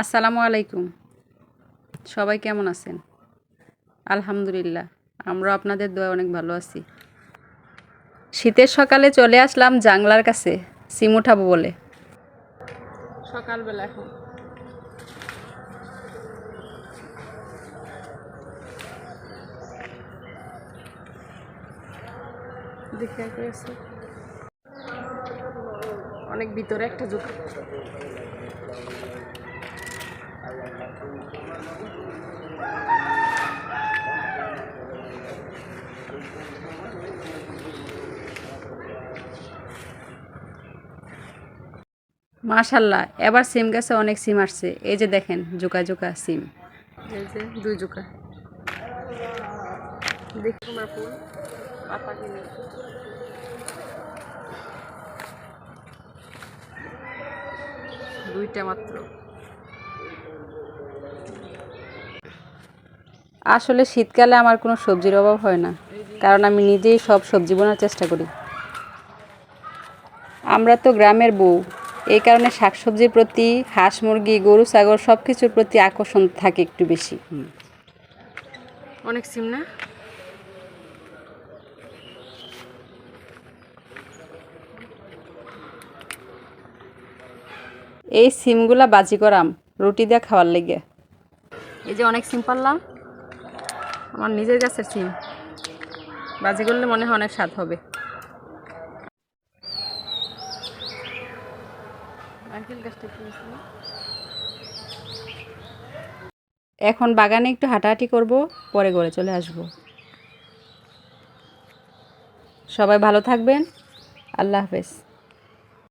আসসালামু আলাইকুম। সবাই কেমন আছেন? আলহামদুলিল্লাহ আমরা আপনাদের দোয়া অনেক ভালো আছি। শীতের সকালে চলে আসলাম জাংলার কাছে, সিম উঠাবো বলে। সকালবেলা এখন। অনেক ভিতরে একটা জুক মাশাল্লাহ এবার সিম গাছে অনেক সিম আসছে। এই যে দেখেন, জোকা জোকা সিম। দুই জোকা। দুইটা মাত্র। আসলে শীতকালে আমার কোনো সবজির অভাব হয় না কারণ আমি নিজেই সব সবজি বোনার চেষ্টা করি। আমরা তো গ্রামের বউ এই কারণে শাকসবজির প্রতি হাঁস মুরগি গরু ছাগল সব কিছুর প্রতি আকর্ষণ থাকে একটু বেশি। অনেক সিম না? এই সিমগুলা বাজি করাম রুটি দিয়ে খাওয়ার লেগে। এই যে অনেক সিম পারলাম। আমার নিজের গাছের সিম বাজি করলে মনে হয় অনেক স্বাদ হবে। এখন বাগানে একটু হাঁটাহাঁটি করব পরে ঘরে চলে আসব। সবাই ভালো থাকবেন। আল্লাহ হাফেজ।